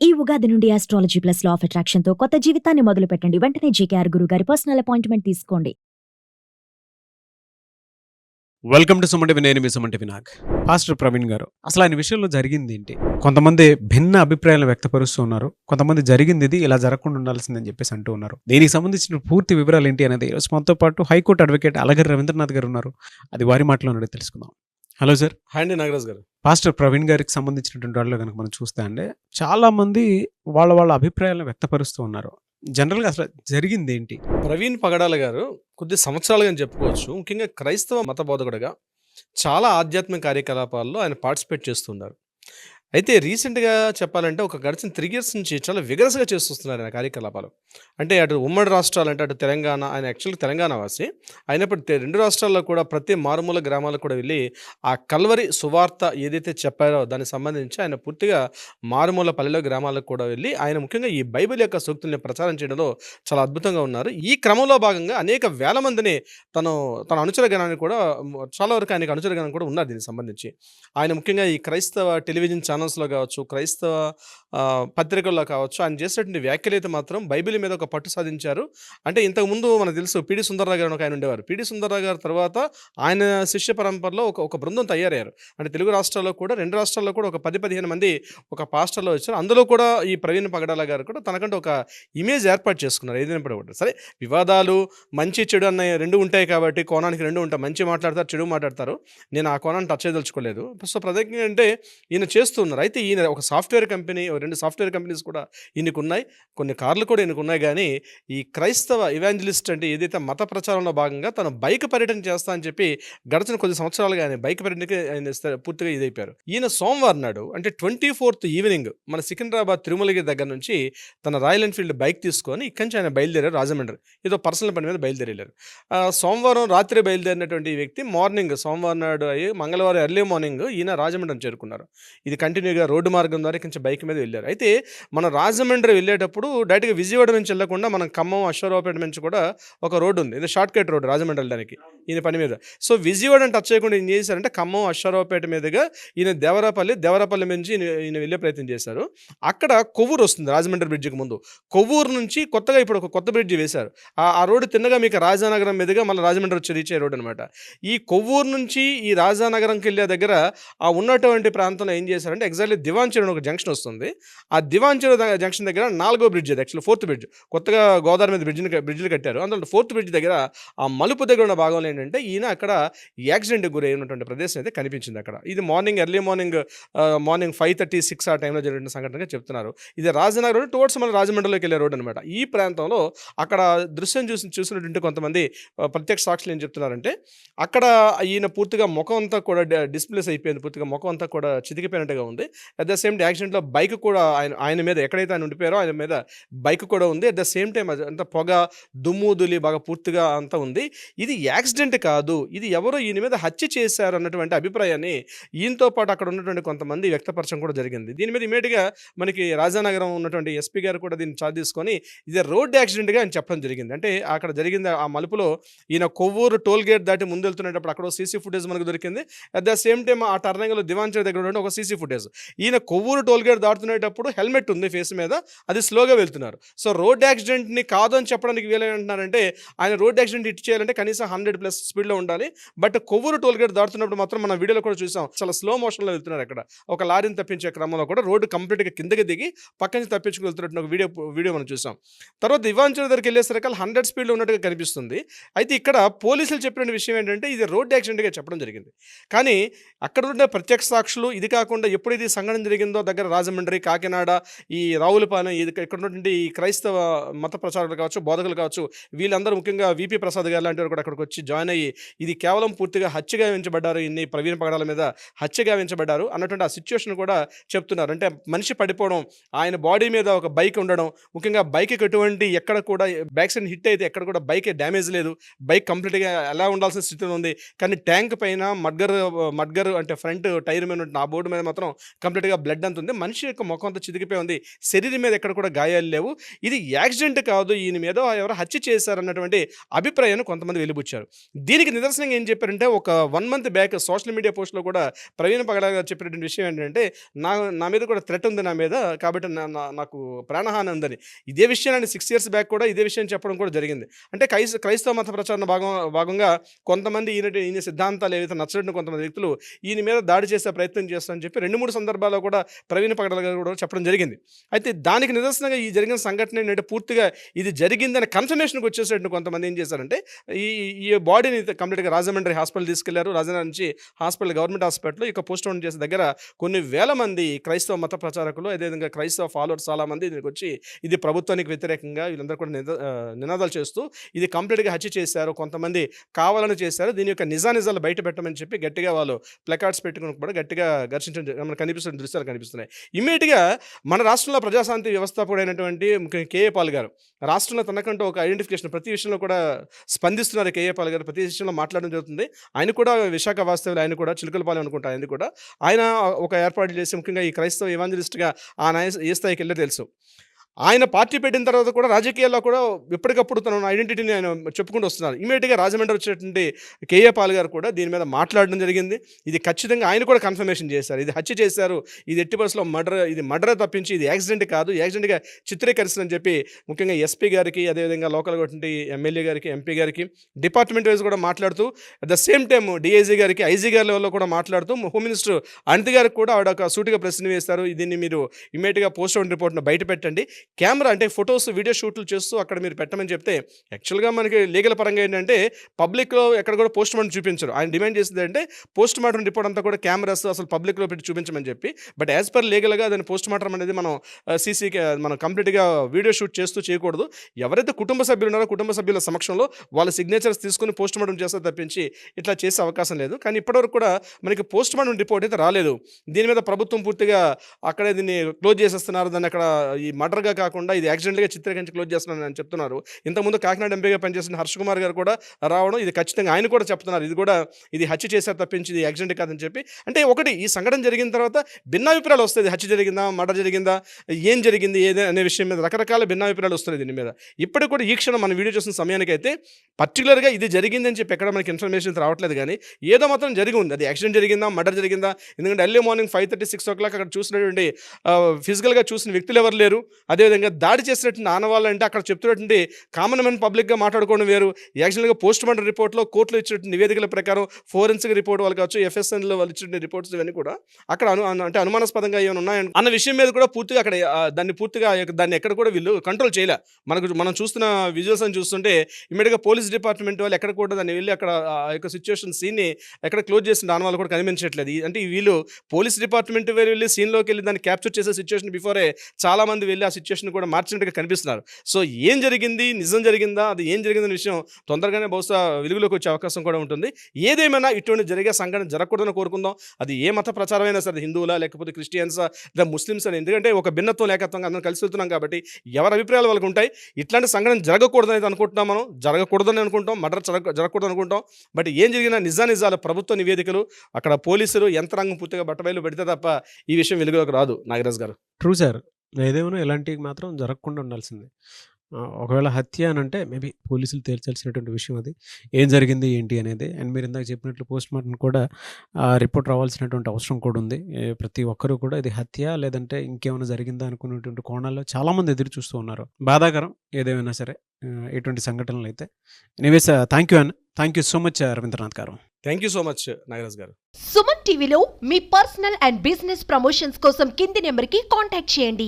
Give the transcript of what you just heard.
ఈ ఉగాది నుండి astrology plus law of అట్రాక్షన్తో కొత్త జీవితాన్ని మొదలు పెట్టండి వెంటనే జేకేఆర్ గురు గారి పర్సనల్ అపాయింట్మెంట్ తీసుకోండి. వెల్కమ్ టు సుమంటి నేను మీ సుమంటి వినాగ్ పాస్టర్ ప్రవీణ్ గారు అసలు ఆయన విషయంలో జరిగింది ఏంటి? కొంతమంది భిన్న అభిప్రాయాలు వ్యక్తపరుస్తూ ఉన్నారు. కొంతమంది జరిగింది ఇది ఇలా జరగకుండా ఉండాల్సిందని చెప్పేసి అంటూ ఉన్నారు. దీనికి సంబంధించిన పూర్తి వివరాలు ఏంటి అనేది ఈరోజు మనతో పాటు హైకోర్టు అడ్వకేట్ అలగర్ రవీంద్రనాథ్ గారు ఉన్నారు. అది వారి మాటలో నుండి తెలుసుకుందాం. Hello sir. హాయ్ అండి నాగరాజ్ గారు. పాస్టర్ ప్రవీణ్ గారికి సంబంధించినటువంటి వాళ్ళు కనుక మనం చూస్తే అండి చాలా మంది వాళ్ళ వాళ్ళ అభిప్రాయాలను వ్యక్తపరుస్తూ ఉన్నారు. జనరల్గా అసలు జరిగింది ఏంటి? ప్రవీణ్ పగడాల గారు కొద్ది సంవత్సరాలుగా అని చెప్పుకోవచ్చు. ముఖ్యంగా క్రైస్తవ మత బోధకుడుగా చాలా ఆధ్యాత్మిక కార్యకలాపాల్లో ఆయన పార్టిసిపేట్ చేస్తున్నారు అయితే రీసెంట్గా చెప్పాలంటే ఒక గడిచిన త్రీ ఇయర్స్ నుంచి చాలా విగరస్గా చేస్తున్నారు ఆయన కార్యకలాపాలు. అంటే అటు ఉమ్మడి రాష్ట్రాలు అంటే అటు తెలంగాణ ఆయన యాక్చువల్గా తెలంగాణ వాసి. అయినప్పటికీ రెండు రాష్ట్రాల్లో కూడా ప్రతి మారుమూల గ్రామాలకు కూడా వెళ్ళి ఆ కల్వరి సువార్త ఏదైతే చెప్పారో దానికి సంబంధించి ఆయన పూర్తిగా మారుమూల పల్లెల గ్రామాలకు కూడా వెళ్ళి ఆయన ముఖ్యంగా ఈ బైబిల్ యొక్క సూక్తుల్ని ప్రచారం చేయడంలో చాలా అద్భుతంగా ఉన్నారు. ఈ క్రమంలో భాగంగా అనేక వేల మందిని తను తన అనుచర గణాన్ని కూడా చాలా వరకు ఆయనకు అనుచర గణం కూడా ఉన్నారు దీనికి సంబంధించి. ఆయన ముఖ్యంగా ఈ క్రైస్తవ టెలివిజన్ ఛానల్స్లో కావచ్చు క్రైస్తవ పత్రికల్లో కావచ్చు ఆయన చేసేటువంటి వ్యాఖ్యలు అయితే మాత్రం బైబిల్ మీద ఒక పట్టు సాధించారు. అంటే ఇంతకుముందు మనకు తెలుసు పిడి సుందరరావు గారు ఒక ఆయన ఉండేవారు. పిడి సుందరరావు గారు తర్వాత ఆయన శిష్య పరంపరలో ఒక ఒక బృందం తయారయ్యారు. అంటే తెలుగు రాష్ట్రాల్లో కూడా రెండు రాష్ట్రాల్లో కూడా ఒక పది పదిహేను మంది ఒక పాస్టర్లో వచ్చారు. అందులో కూడా ఈ ప్రవీణ్ పగడాల గారు కూడా తనకంటే ఒక ఇమేజ్ ఏర్పాటు చేసుకున్నారు. ఏదైనప్పుడు కూడా సరే వివాదాలు మంచి చెడు అన్న రెండు ఉంటాయి కాబట్టి కోణానికి రెండు ఉంటాయి. మంచి మాట్లాడతారు చెడు మాట్లాడతారు. నేను ఆ కోణాన్ని టచ్ చేయదలుచుకోలేదు. సో ప్రత్యేకంగా అంటే ఈయన ఉన్నారు. అయితే ఈయన ఒక సాఫ్ట్వేర్ కంపెనీ ఓ రెండు సాఫ్ట్వేర్ కంపెనీస్ కూడా ఈయనకు ఉన్నాయి కొన్ని కార్లు కూడా ఈయనకు ఉన్నాయి కానీ ఈ క్రైస్తవ ఇవాంజలిస్ట్ అంటే ఏదైతే మత ప్రచారంలో భాగంగా తను బైక్ పర్యటన చేస్తా అని చెప్పి గడిచిన కొద్ది సంవత్సరాలుగా ఆయన బైక్ పర్యటనకి ఆయన పూర్తిగా ఇదైపోయారు. ఈయన సోమవారం నాడు అంటే ట్వంటీ ఫోర్త్ ఈవినింగ్ మన సికింద్రాబాద్ తిరుమలగిరి దగ్గర నుంచి తన రాయల్ ఎన్ఫీల్డ్ బైక్ తీసుకొని ఇక్కడి నుంచి ఆయన బయలుదేరారు రాజమండ్రి. ఏదో పర్సనల్ పని మీద బయలుదేరారు ఆ, సోమవారం రాత్రి బయలుదేరినటువంటి ఈ వ్యక్తి మార్నింగ్ సోమవారం నాడు అయ్యి మంగళవారం ఎర్లీ మార్నింగ్ ఈయన రాజమండ్రి చేరుకున్నారు. ఇది కంటిన్యూగా రోడ్డు మార్గం ద్వారా కొంచెం బైక్ మీద వెళ్ళారు. అయితే మన రాజమండ్రి వెళ్ళేటప్పుడు డైరెక్ట్గా విజయవాడ నుంచి వెళ్ళకుండా మనం ఖమ్మం అశ్వరావుపేట నుంచి కూడా ఒక రోడ్డు ఉంది. ఇది షార్ట్ కట్ రోడ్ రాజమండ్రి వెళ్ళడానికి ఈయన పని మీద. సో విజయవాడని టచ్ చేయకుండా ఏం చేశారంటే ఖమ్మం అశ్వరావుపేట మీదుగా ఈయన దేవరాపల్లి దేవరాపల్లి నుంచి ఈయన వెళ్ళే ప్రయత్నం చేశారు. అక్కడ కొవ్వూరు వస్తుంది రాజమండ్రి బ్రిడ్జికి ముందు. కొవ్వూరు నుంచి కొత్తగా ఇప్పుడు ఒక కొత్త బ్రిడ్జి వేశారు. ఆ రోడ్డు తిన్నగా మీకు రాజానగరం మీదుగా మళ్ళీ రాజమండ్రి వచ్చి రీచ్ అయ్యే రోడ్ అనమాట ఈ కొవ్వూరు నుంచి ఈ రాజానగరంకి వెళ్ళే దగ్గర ఆ ఉన్నటువంటి ప్రాంతంలో ఏం చేశారంటే ఎగ్జాక్ట్లీ దివాంచెరు అని ఒక జంక్షన్ వస్తుంది. ఆ దివాంచెరు జంక్షన్ దగ్గర నాలుగో బ్రిడ్జ్ అది యాక్చువల్లీ ఫోర్త్ బ్రిడ్జ్. కొత్తగా గోదావరి మీద బ్రిడ్జిని బ్రిడ్జ్లు కట్టారు. అందులో ఫోర్త్ బ్రిడ్జ్ దగ్గర ఆ మలుపు దగ్గర ఉన్న భాగంలో ఏంటంటే ఈయన అక్కడ యాక్సిడెంట్ గురి అయినటువంటి ప్రదేశం అయితే కనిపించింది అక్కడ. ఇది morning early morning morning five thirty six ఆ టైంలో జరిగిన సంఘటనగా చెప్తున్నారు. ఇది రాజనగర్ రోడ్ టువర్డ్స్ మన రాజమండ్రిలోకి వెళ్ళే రోడ్ అనమాట ఈ ప్రాంతంలో అక్కడ దృశ్యం చూసి చూసినటువంటి కొంతమంది ప్రత్యక్ష సాక్షులు ఏం చెప్తున్నారంటే అక్కడ ఈయన పూర్తిగా ముఖం అంతా కూడా డిస్ప్లేస్ అయిపోయింది. పూర్తిగా ముఖం అంతా కూడా చితికిపోయినట్టుగా ఉంది. అట్ ద సేమ్ యాక్సిడెంట్లో బైక్ కూడా ఆయన ఆయన మీద ఎక్కడైతే ఆయన ఉండిపోయారో ఆయన మీద బైక్ కూడా ఉంది. అట్ ద సేమ్ టైం అంత పొగ దుమ్ము దులి బాగా పూర్తిగా అంతా ఉంది. ఇది యాక్సిడెంట్ కాదు. ఇది ఎవరో ఈయన మీద హత్య చేశారు అన్నటువంటి అభిప్రాయాన్ని ఈయనతో పాటు అక్కడ ఉన్నటువంటి కొంతమంది వ్యక్తపరచడం కూడా జరిగింది. దీని మీద ఇమీడియట్గా మనకి రాజానగరం ఉన్నటువంటి ఎస్పీ గారు కూడా దీన్ని చార్జ్ తీసుకొని ఇది రోడ్ యాక్సిడెంట్గా ఆయన చెప్పడం జరిగింది. అంటే అక్కడ జరిగింది ఆ మలుపులో ఈయన కొవ్వూరు టోల్ గేట్ దాటి ముందు వెళ్తున్నప్పుడు అక్కడ సీసీ ఫుటేజ్ మనకు దొరికింది. అట్ ద సేమ్ టైం ఆ టర్నింగ్లో దివాంచర్ దగ్గర ఒక సీసీ ఫుటేజ్ ఈయన కొవ్వూరు టోల్ గేట్ దాటుతున్నప్పుడు హెల్మెట్ ఉంది ఫేస్ మీద అది స్లోగా వెళ్తున్నారు. సో రోడ్ యాక్సిడెంట్ని కాదు అని చెప్పడానికి వీలైనంటున్నారంటే ఆయన రోడ్ యాక్సిడెంట్ హిట్ చేయాలంటే కనీసం హండ్రెడ్ ప్లస్ స్పీడ్లో ఉండాలి. బట్ కొవ్వూరు టోల్ గేట్ దాటుతున్నప్పుడు మాత్రం మన వీడియోలో కూడా చూసాం చాలా స్లో మోషన్లో వెళ్తున్నారు అక్కడ. ఒక లారీని తప్పించే క్రమంలో కూడా రోడ్డు కంప్లీట్గా కిందకి దిగి పక్క నుంచి తప్పించుకు వెళ్తున్నట్టు ఒక వీడియో వీడియో మనం చూసాం. తర్వాత ఇవాంచర్ దగ్గరికి వెళ్ళేసరికి హండ్రెడ్ స్పీడ్లో ఉన్నట్టుగా కనిపిస్తుంది. అయితే ఇక్కడ పోలీసులు చెప్పిన విషయం ఏంటంటే ఇది రోడ్ యాక్సిడెంట్గా చెప్పడం జరిగింది. కానీ అక్కడ ఉన్న ప్రత్యక్ష సాక్షులు ఇది కాకుండా ఎప్పుడు ఇది సంఘటన జరిగిందో దగ్గర రాజమండ్రి కాకినాడ ఈ రావులపాలెం ఇది ఇక్కడ ఉన్నటువంటి ఈ క్రైస్తవ మత ప్రచారాలు కావచ్చు బోధకులు కావచ్చు వీళ్ళందరూ ముఖ్యంగా విపి ప్రసాద్ గారు లాంటి వారు కూడా అక్కడికి వచ్చి జాయిన్ అయ్యి ఇది కేవలం పూర్తిగా హత్యగా వెంచబడ్డారు ఇన్ని ప్రవీణ పగడాల మీద హత్యగా వెంచబడ్డారు అన్నటువంటి ఆ సిచ్యువేషన్ కూడా చెప్తున్నారు. అంటే మనిషి పడిపోవడం ఆయన బాడీ మీద ఒక బైక్ ఉండడం ముఖ్యంగా బైక్కి ఎటువంటి ఎక్కడ కూడా బ్యాక్ సైడ్ హిట్ అయితే ఎక్కడ కూడా బైక్ డ్యామేజ్ లేదు. బైక్ కంప్లీట్గా ఎలా ఉండాల్సిన స్థితిలో ఉంది. కానీ ట్యాంక్ పైన మడ్గర్ మడ్గర్ అంటే ఫ్రంట్ టైర్ మీద ఆ బోర్డు మీద మాత్రం కంప్లీట్గా బ్లడ్ అంత ఉంది. మనిషి యొక్క ముఖం అంతా చితికిపోయి ఉంది. శరీరం మీద ఎక్కడ కూడా గాయాలు లేవు. ఇది యాక్సిడెంట్ కాదు. ఈయన మీద ఎవరు హత్య చేశారన్నటువంటి అభిప్రాయాన్ని కొంతమంది వెలిబుచ్చారు. దీనికి నిదర్శనంగా ఏం చెప్పారంటే ఒక one month back social media పోస్ట్లో కూడా ప్రవీణ్ పగడ గారు చెప్పినటువంటి విషయం ఏంటంటే నా నా మీద కూడా థ్రెట్ ఉంది నా మీద. కాబట్టి నా- నా- నాకు ప్రాణహాని ఉందని. ఇదే విషయాన్ని సిక్స్ ఇయర్స్ బ్యాక్ కూడా ఇదే విషయం చెప్పడం కూడా జరిగింది. అంటే క్రైస్ క్రైస్తవ మత ప్రచారణ భాగం భాగంగా కొంతమంది ఈయన ఈయన సిద్ధాంతాలు ఏవైతే నచ్చడం కొంతమంది వ్యక్తులు ఈయన మీద దాడి చేసే ప్రయత్నం చేస్తారని చెప్పి రెండు మూడు సందర్భాల్లో కూడా ప్రవీణ్ పగడల గారు కూడా చెప్పడం జరిగింది. అయితే దానికి నిదర్శనంగా ఈ జరిగిన సంఘటన ఏంటంటే పూర్తిగా ఇది జరిగిందని కన్ఫర్మేషన్కి వచ్చేసేటట్టు కొంతమంది ఏం చేశారంటే ఈ ఈ బాడీని కంప్లీట్గా రాజమండ్రి హాస్పిటల్ తీసుకెళ్ళారు. రాజమండ్రి నుంచి హాస్పిటల్ గవర్నమెంట్ హాస్పిటల్ ఇక పోస్ట్ మార్టం చేసే దగ్గర కొన్ని వేల మంది క్రైస్తవ మత ప్రచారకులు అదేవిధంగా క్రైస్తవ ఫాలోవర్స్ చాలామంది దీనికి వచ్చి ఇది ప్రభుత్వానికి వ్యతిరేకంగా వీళ్ళందరూ కూడా నినాదాలు చేస్తూ ఇది కంప్లీట్గా హత్య చేశారు. కొంతమంది కావాలని చేశారు. దీని యొక్క నిజానిజాలు బయట పెట్టమని చెప్పి గట్టిగా వాళ్ళు ప్లకార్డ్స్ పెట్టుకుని కూడా గట్టిగా ఘర్షించడం మనకు కనిపిస్తున్న దృశ్యాలు కనిపిస్తున్నాయి. ఇమీడియట్గా మన రాష్ట్రంలో ప్రజాశాంతి వ్యవస్థాపకుడైనటువంటి కేఏ పాల్ గారు రాష్ట్రంలో తనకంటూ ఒక ఐడెంటిఫికేషన్ ప్రతి విషయంలో కూడా స్పందిస్తున్నారు కేఏ పాల్ గారు. ప్రతి విషయంలో మాట్లాడడం జరుగుతుంది. ఆయన కూడా విశాఖ వాస్తవులు ఆయన కూడా చిలుకలపాలెం అనుకుంటా ఆయన కూడా. ఆయన ఒక ఏర్పాటు చేసి ముఖ్యంగా ఈ క్రైస్తవ ఇవాంజలిస్ట్గా ఆయన ఏ స్థాయికి వెళ్ళి తెలుసు. ఆయన పార్టీ పెట్టిన తర్వాత కూడా రాజకీయాల్లో కూడా ఎప్పటికప్పుడు తన ఐడెంటిటీని ఆయన చెప్పుకుంటూ వస్తున్నారు. ఇమీడియట్గా రాజమండ్రి వచ్చేటువంటి కేఏ పాల్ గారు కూడా దీని మీద మాట్లాడడం జరిగింది. ఇది ఖచ్చితంగా ఆయన కూడా కన్ఫర్మేషన్ చేశారు. ఇది హత్య చేశారు. ఇది ఎట్టి బస్సులో మర్డర్ ఇది మర్డర్ తప్పించి ఇది యాక్సిడెంట్ కాదు. యాక్సిడెంట్గా చిత్రీకరిస్తుందని చెప్పి ముఖ్యంగా ఎస్పీ గారికి అదేవిధంగా లోకల్ ఉన్నటువంటి ఎమ్మెల్యే గారికి ఎంపీ గారికి డిపార్ట్మెంట్ వైజ్ కూడా మాట్లాడుతూ at the same time DIG గారికి ఐజీ గారి లెవెల్లో కూడా మాట్లాడుతూ హోమ్ మినిస్టర్ అనిత్ గారికి కూడా ఆవిడ ఒక సూటిగా ప్రశ్న వేస్తారు దీన్ని మీరు ఇమీడియట్గా పోస్ట్ ఆన్ రిపోర్ట్ను బయట పెట్టండి. కెమెరా అంటే ఫొటోస్ వీడియో షూట్లు చేస్తూ అక్కడ మీరు పెట్టమని చెప్తే యాక్చువల్గా మనకి లీగల్ పరంగా ఏంటంటే పబ్లిక్లో ఎక్కడ కూడా పోస్ట్ మార్టం చూపించరు. ఆయన డిమాండ్ చేసింది అంటే పోస్ట్ మార్టం రిపోర్ట్ అంతా కూడా కెమెరాస్ అసలు పబ్లిక్లో పెట్టి చూపించమని చెప్పి. బట్ యాజ్ పర్ లీగల్గా దాని పోస్ట్ మార్టం అనేది మనం సీసీ మనం కంప్లీట్గా వీడియో షూట్ చేస్తూ చేయకూడదు. ఎవరైతే కుటుంబ సభ్యులు ఉన్నారో కుటుంబ సభ్యుల సమక్షంలో వాళ్ళ సిగ్నేచర్స్ తీసుకుని పోస్ట్ మార్టం చేస్తే తప్పించి ఇట్లా చేసే అవకాశం లేదు. కానీ ఇప్పటివరకు కూడా మనకి పోస్ట్ మార్టం రిపోర్ట్ అయితే రాలేదు. దీని మీద ప్రభుత్వం పూర్తిగా అక్కడే దీన్ని క్లోజ్ చేసేస్తున్నారు. దాన్ని అక్కడ ఈ మర్డర్గా కాకుండా ఇది యాక్సిడెంట్గా చిత్రీకరించి క్లోజ్ చేస్తున్నాను అని చెప్తున్నారు. ఇంతకుముందు కాకినాడ ఎంపీగా పనిచేసిన హర్ష కుమార్ గారు కూడా రావడం ఇది ఖచ్చితంగా ఆయన కూడా చెప్తున్నారు. ఇది కూడా ఇది హత్య చేశారు తప్పించి ఇది యాక్సిడెంట్ కాదని చెప్పి. అంటే ఒకటి ఈ సంఘటన జరిగిన తర్వాత భిన్నాభిప్రాయాలు వస్తాయి. హత్య జరిగిందా? మర్డర్ జరిగిందా? ఏం జరిగింది? ఏదే? అనే విషయం మీద రకరకాల భిన్నాభిప్రాయాలు వస్తున్నాయి దీని మీద. ఇప్పటికి కూడా ఈ క్షణం మనం వీడియో చూసిన సమయానికైతే పర్టికులర్గా ఇది జరిగిందని చెప్పి ఎక్కడ మనకి ఇన్ఫర్మేషన్ రావట్లేదు కానీ ఏదో మాత్రం జరిగి ఉంది. అది యాక్సిడెంట్ జరిగిందా? మర్డర్ జరిగిందా? ఎందుకంటే early morning five thirty six o'clock అక్కడ చూసినటువంటి ఫిజికల్గా చూసిన వ్యక్తులు ఎవరు లేరు. అదే అదేవిధంగా దాడి చేసినటువంటి ఆనవాళ్ళు అంటే అక్కడ చెప్తున్నటువంటి కామన్ మెన్ పబ్లిక్గా మాట్లాడుకోవడం వేరు. యాక్చువల్గా పోస్ట్ మార్టం రిపోర్ట్లో కోర్టులో ఇచ్చినటువంటి నివేదికల ప్రకారం ఫోరెన్సిక్ రిపోర్ట్ వాళ్ళు కావచ్చు ఎఫ్ఎస్ఎన్లో వాళ్ళు ఇచ్చిన రిపోర్ట్స్ ఇవన్నీ కూడా అక్కడ అను అంటే అనుమానాస్పదంగా ఏమైనా ఉన్నాయని అన్న విషయం మీద కూడా పూర్తిగా అక్కడ దాన్ని పూర్తిగా దాన్ని ఎక్కడ కూడా వీళ్ళు కంట్రోల్ చేయలే. మనకు మనం చూస్తున్న విజువల్స్ అని చూస్తుంటే ఇమీడియట్గా పోలీస్ డిపార్ట్మెంట్ వాళ్ళు ఎక్కడ కూడా దాన్ని వెళ్ళి అక్కడ ఆ యొక్క సిచ్యువేషన్ సీన్ని ఎక్కడ క్లోజ్ చేసిన దాని వాళ్ళు కూడా కనిపించట్లేదు. అంటే వీళ్ళు పోలీస్ డిపార్ట్మెంట్ వేరు వెళ్ళి సీన్లోకి వెళ్ళి దాన్ని క్యాప్చర్ చేసే సిచ్యువేషన్ బిఫోరే చాలా మంది వెళ్ళి ఆ సిచ్యువేషన్ కూడా మార్చినట్టుగా కనిపిస్తున్నారు. సో ఏం జరిగింది? నిజం జరిగిందా? అది ఏం జరిగిందనే విషయం తొందరగానే బహుశా వెలుగులోకి వచ్చే అవకాశం కూడా ఉంటుంది. ఏదేమైనా ఇటువంటి జరిగే సంఘటన జరగకూడదని కోరుకుందాం. అది ఏ మత ప్రచారమైనా సరే హిందువులా లేకపోతే క్రిస్టియన్సా లేదా ముస్లిమ్స్ అని. ఎందుకంటే ఒక భిన్నత్వం లేకత్వంగా అందరం కలిసి వెళ్తున్నాం కాబట్టి ఎవరి అభిప్రాయాలు వాళ్ళకి ఉంటాయి. ఇట్లాంటి సంఘటన జరగకూడదని అనుకుంటున్నాం మనం. జరగకూడదని అనుకుంటాం. మర్డర్ జరగకూడదు అనుకుంటాం. బట్ ఏం జరిగినా నిజానిజాలు ప్రభుత్వ నివేదికలు అక్కడ పోలీసులు యంత్రాంగం పూర్తిగా బట్టబయలు పెడితే తప్ప ఈ విషయం వెలుగులోకి రాదు. నాగరాజ్ గారు. True sir. ఏదేమైనా ఇలాంటివి మాత్రం జరగకుండా ఉండాల్సిందే. ఒకవేళ హత్య అని అంటే మేబీ పోలీసులు తేల్చాల్సినటువంటి విషయం అది. ఏం జరిగింది ఏంటి అనేది? అండ్ మీరు ఇందాక చెప్పినట్లు పోస్ట్ మార్టం కూడా రిపోర్ట్ రావాల్సినటువంటి అవసరం కూడా ఉంది. ప్రతి ఒక్కరూ కూడా ఇది హత్య లేదంటే ఇంకేమైనా జరిగిందా అనుకునేటువంటి కోణాల్లో చాలామంది ఎదురు చూస్తూ ఉన్నారు. బాధాకరం ఏదేమైనా సరే ఆ, ఇటువంటి సంఘటనలు అయితే. ఎనీవేస్ థ్యాంక్ యూ అన్న thank you so much Ravindranath గారు. Thank you so much Nagaraj గారు. సుమన్ టీవీలో మీ పర్సనల్ అండ్ బిజినెస్ ప్రమోషన్స్ కోసం కింది నెంబర్కి కాంటాక్ట్ చేయండి.